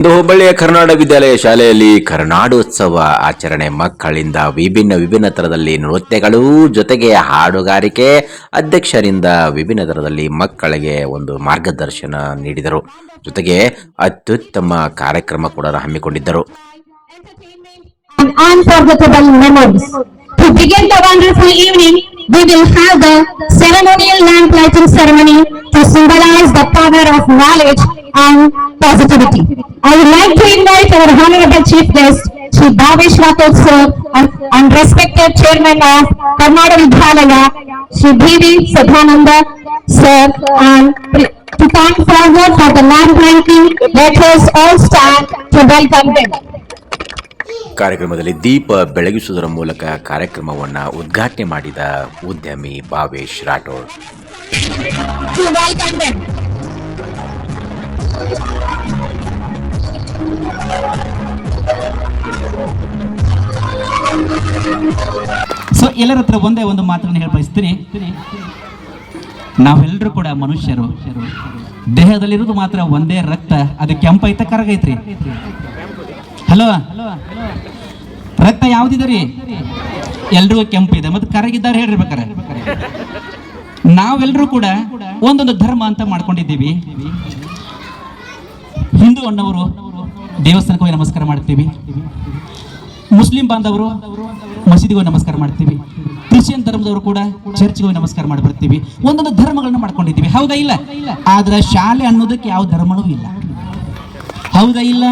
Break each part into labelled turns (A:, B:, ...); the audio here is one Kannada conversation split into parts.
A: ಇಂದು ಹುಬ್ಬಳ್ಳಿಯ ಕರ್ನಾಟಕ ವಿದ್ಯಾಲಯ ಶಾಲೆಯಲ್ಲಿ ಕರ್ನಾಟೋತ್ಸವ ಆಚರಣೆ ಮಕ್ಕಳಿಂದ ವಿಭಿನ್ನ ವಿಭಿನ್ನ ತರದಲ್ಲಿ ನೃತ್ಯಗಳು ಜೊತೆಗೆ ಹಾಡುಗಾರಿಕೆ ಅಧ್ಯಕ್ಷರಿಂದ ವಿಭಿನ್ನ ತರದಲ್ಲಿ ಮಕ್ಕಳಿಗೆ ಒಂದು ಮಾರ್ಗದರ್ಶನ ನೀಡಿದರು. ಜೊತೆಗೆ ಅತ್ಯುತ್ತಮ ಕಾರ್ಯಕ್ರಮ ಕೂಡ ಹಮ್ಮಿಕೊಂಡಿದ್ದರು.
B: to symbolize the power of knowledge and positivity. I would like to invite our honorable chief guest, Shri Bhavesh Rathod sir, and, and respected chairman of Karnataka Vidyalaya, Shri B.V. Sadhananda sir, and to come forward for the lamp lighting, let us all stand to welcome them.
A: ಕಾರ್ಯಕ್ರಮದಲ್ಲಿ ದೀಪ ಬೆಳಗಿಸುವುದರ ಮೂಲಕ ಕಾರ್ಯಕ್ರಮವನ್ನು ಉದ್ಘಾಟನೆ ಮಾಡಿದ ಉದ್ಯಮಿ ಭಾವೇಶ್ ರಾಠೋಡ್
C: ಸೊ ಎಲ್ಲರ ಹತ್ರ ಒಂದೇ ಒಂದು ಮಾತನ್ನು ಹೇಳಿ ಬಯಸ್ತೀನಿ. ನಾವೆಲ್ಲರೂ ಕೂಡ ಮನುಷ್ಯರು. ದೇಹದಲ್ಲಿರೋದು ಮಾತ್ರ ಒಂದೇ ರಕ್ತ, ಅದು ಕೆಂಪೈತ ಕರಗೈತ್ರಿ. ಹಲೋ ರಕ್ತ ಯಾವ್ದಿದೆ ಎಲ್ರಿಗೂ ಕೆಂಪಿದೆ ಮತ್ತೆ ಕರಗಿದ್ದಾರೆ ಹೇಳಿರ್ಬೇಕಾರೆ ನಾವೆಲ್ಲರೂ ಕೂಡ ಒಂದೊಂದು ಧರ್ಮ ಅಂತ ಮಾಡ್ಕೊಂಡಿದ್ದೀವಿ. ಹಿಂದೂ ಅನ್ನವರು ದೇವಸ್ಥಾನಕ್ಕೆ ಹೋಗಿ ನಮಸ್ಕಾರ ಮಾಡ್ತೀವಿ. ಮುಸ್ಲಿಂ ಬಾಂಧವರು ಮಸೀದಿಗೆ ನಮಸ್ಕಾರ ಮಾಡ್ತೀವಿ. ಕ್ರಿಶ್ಚಿಯನ್ ಧರ್ಮದವರು ಕೂಡ ಚರ್ಚ್ಗೆ ಹೋಗಿ ನಮಸ್ಕಾರ ಮಾಡಿ ಬರ್ತೀವಿ ಒಂದೊಂದು ಧರ್ಮಗಳನ್ನು ಮಾಡ್ಕೊಂಡಿದ್ದೀವಿ. ಹೌದಾ ಇಲ್ಲ? ಆದ್ರೆ ಶಾಲೆ ಅನ್ನೋದಕ್ಕೆ ಯಾವ ಧರ್ಮನೂ ಇಲ್ಲ. ಹೌದಾ ಇಲ್ಲ?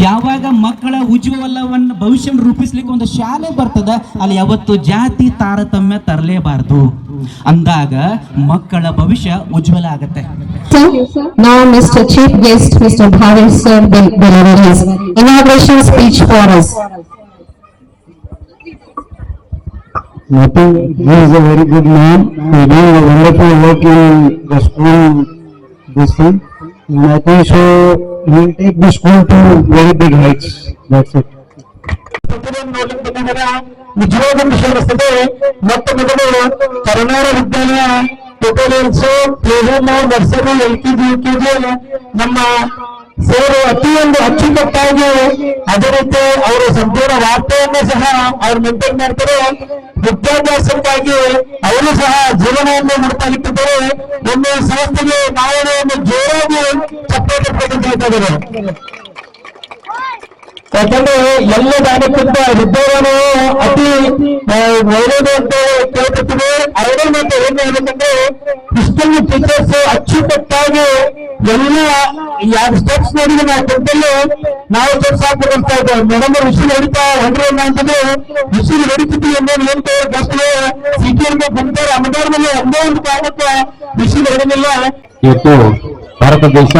C: ಯಾವಾಗ ಮಕ್ಕಳ ಉಜ್ವಲವನ್ನು ಭವಿಷ್ಯ ರೂಪಿಸ್ಲಿಕ್ಕೆ ಒಂದು ಶಾಲೆ ಬರ್ತದ, ಅಲ್ಲಿ ಯಾವತ್ತು ಜಾತಿ ತಾರತಮ್ಯ ತರಲೇಬಾರದು. ಅಂದಾಗ ಮಕ್ಕಳ ಭವಿಷ್ಯ ಉಜ್ವಲ ಆಗತ್ತೆ
B: Sir, now Mr. Chief Guest, Mr. Bhavesh Sir will deliver his inauguration speech for us.
D: I think he is a very good man. He doing a wonderful work in the school this thing. And I think so he will take the school to very big heights. That's it. ನಿಜವಾದ ವಿಷಯ ಅನಿಸ್ತದೆ ಮೊದಲು ಕರುಣಾರ ವಿಜ್ಞಾನ tutorials playroom nursery L K G U K G ನಮ್ಮ ಸೇರು ಅತಿಯೊಂದು ಅಚ್ಚುಕಟ್ಟಾಗಿ ಅದೇ ರೀತಿ ಅವರು ಸಂಪೂರ್ಣ ವಾರ್ತೆಯನ್ನು ಸಹ ಅವ್ರು ಮೇಂಟೈನ್ ಮಾಡ್ತಾರೆ. ವಿದ್ಯಾಭ್ಯಾಸಕ್ಕಾಗಿ ಅವರು ಸಹ ಜೀವನವನ್ನು ಮಾಡ್ತಾ ಇಟ್ಟಿದ್ದಾರೆ ಒಂದು ಸಂಸ್ಥೆಗೆ ನಾಳೆ ಒಂದು ಜೋರಾಗಿ ಪಡೆದುಕೊಳ್ತಾ ಇದ್ದಾರೆ. ಯಾಕಂದ್ರೆ ಎಲ್ಲ ದಾನಕ್ಕಿಂತ ವಿದ್ಯಾದಾನ ಅತಿ ಒಳ್ಳೆಯದು ಅಂತ ಕೇಳ್ತಿರ್ತೀವಿ ಎರಡೇ ಮಾತು ಏನ್ ಹೇಳ್ಬೇಕಂದ್ರೆ ಇಷ್ಟೊಂದು ಟೀಚರ್ಸ್ ಅಚ್ಚುಕಟ್ಟಾಗಿ ಎಲ್ಲ ಯಾವ ಸ್ಟೆಪ್ಸ್ ನೋಡಿದ್ರೆ ನಾವು ಕೊಟ್ಟಲ್ಲಿ ನಾವು ಸ್ಟೆಪ್ಸ್ ಹಾಕ್ಬೇಕಂತ ಇದ್ದೇವೆ. ಮೇಡಮ್ ವಿಷಯ ಹೊಡಿತಾ ಹೊಂಡ್ರಿ ಅಂತಂದ್ರೆ ವಿಷಯ ಹೊಡಿತಿದ್ವಿ ಅನ್ನೋದು ಏನ್ ಗಸ್ಟ್ಗೆ ಸಿಟಿಯಲ್ಲಿ ಅಮದಾರ ಮೇಲೆ ಒಂದೇ ಒಂದು ಕಾರಣಕ್ಕೆ ವಿಷಯ ನಡೆದಿಲ್ಲ ಇವತ್ತು ಭಾರತ ದೇಶ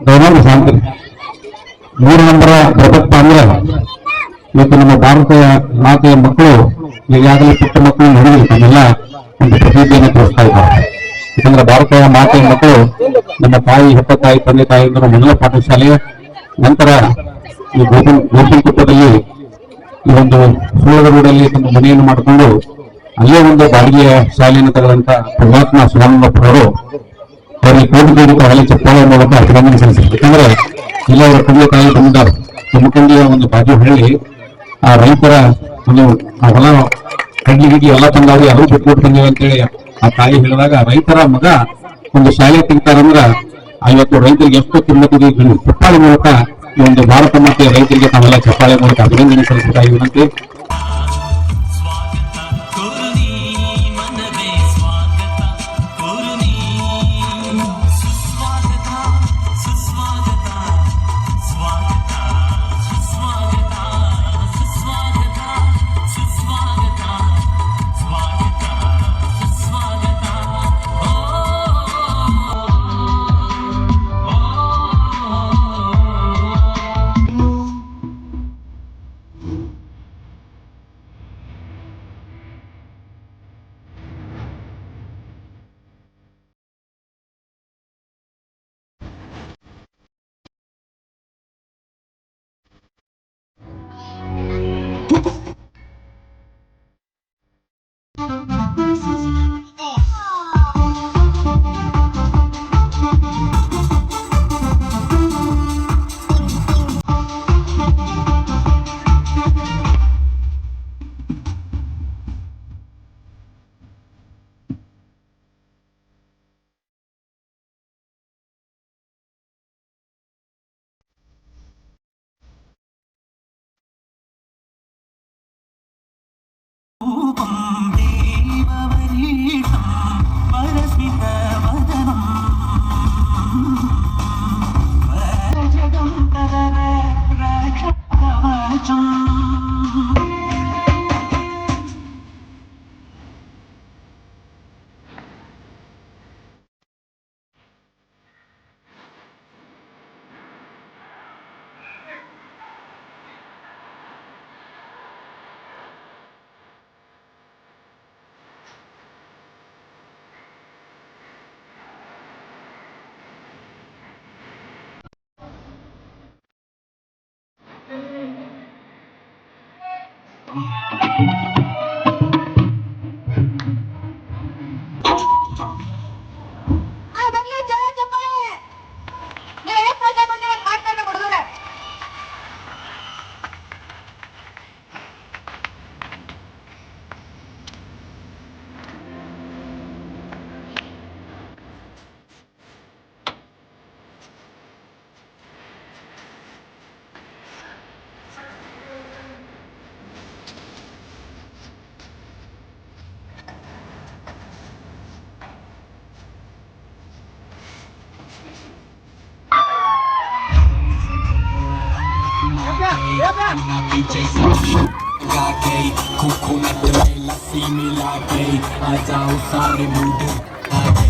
D: ದೈನಂದಿನ ಶಾಂತಿ. ಮೂರು ನಂಬರ ಪ್ರಭುತ್ವ ಅಂದ್ರೆ ಇವತ್ತು ನಮ್ಮ ಭಾರತೀಯ ಮಾತೆಯ ಮಕ್ಕಳು, ಈಗಾಗಲೇ ಪುಟ್ಟ ಮಕ್ಕಳು ನಡೆದಿಲ್ಲ ತಮ್ಮೆಲ್ಲ ಒಂದು ಪ್ರತಿಭೆಯನ್ನು ತೋರಿಸ್ತಾ ಇದ್ದಾರೆ. ಯಾಕಂದ್ರೆ ಭಾರತೀಯ ಮಾತೆಯ ಮಕ್ಕಳು ನಮ್ಮ ತಾಯಿ ಹೆಪ್ಪ ತಾಯಿ, ತಂದೆ ತಾಯಿಯಂದರು ಮೊದಲ ಪಾಠಶಾಲೆ ನಂತರ ಈ ಗೋಪಿ ಕುಟ್ಟದಲ್ಲಿ ಈ ಒಂದು ಸುಳ್ಳದ ರೋಡಲ್ಲಿ ತಮ್ಮ ಮನೆಯನ್ನು ಮಾಡಿಕೊಂಡು ಅಲ್ಲೇ ಒಂದು ಬಾಡಿಗೆಯ ಶಾಲೆಯನ್ನು ತೆಗೆದಂತ ಸುಧಾನಂದಪ್ಪ ಶಿವಾನಂದಪ್ಪರವರು ಅವರಿಗೆ ಕೋಟಿ ಕೋಟಿ ತಾಯಿ ಚಪ್ಪಾಳೆ ಮೂಲಕ ಅಭಿನಂದನೆ ಸಲ್ಲಿಸಿದ್ರು. ಯಾಕಂದ್ರೆ ಇಲ್ಲ ಅವರ ತಂದೆ ತಾಯಿ ಬಂದಿದ್ದಾರೆ? ತುಮಕಂಡಿಯ ಒಂದು ಬಾಜು ಹಳ್ಳಿ ಆ ರೈತರ ಒಂದು ಆ ಹೊಲ ಕಡ್ಲಿ ಗಿಡ್ಲಿ ಎಲ್ಲ ತಂದಾವಿ ಅದು ಬಿಟ್ಬಿಟ್ಟು ಬಂದಿವೆ ಅಂತೇಳಿ ಆ ತಾಯಿ ಹೇಳಿದಾಗ, ರೈತರ ಮಗ ಒಂದು ಶಾಲೆ ತೆಗಿತಾರಂದ್ರ ಆ ಇವತ್ತು ರೈತರಿಗೆ ಎಷ್ಟು ತಿನ್ನಬಹುದು? ಚಪ್ಪಾಳೆ ಮೂಲಕ ಈ ಒಂದು ಭಾರತ ಮತ್ತೆ ರೈತರಿಗೆ ತಾವೆಲ್ಲ ಚಪ್ಪಾಳೆ ಮೂಲಕ ಅಭಿನಂದನೆ ಸಲ್ಲಿಸುತ್ತಾ ವಿನಂತಿ
C: Música brother. And I be Jason. Gage, coconut oil, simi latte. Aaj aao sare mudu. Aaj,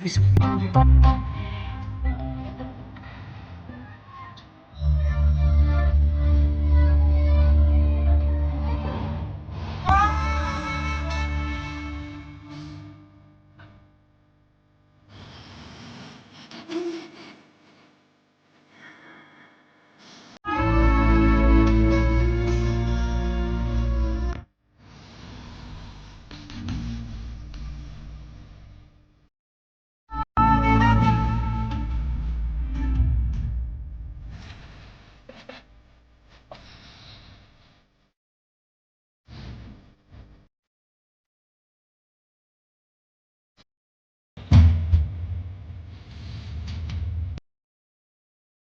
E: Peace.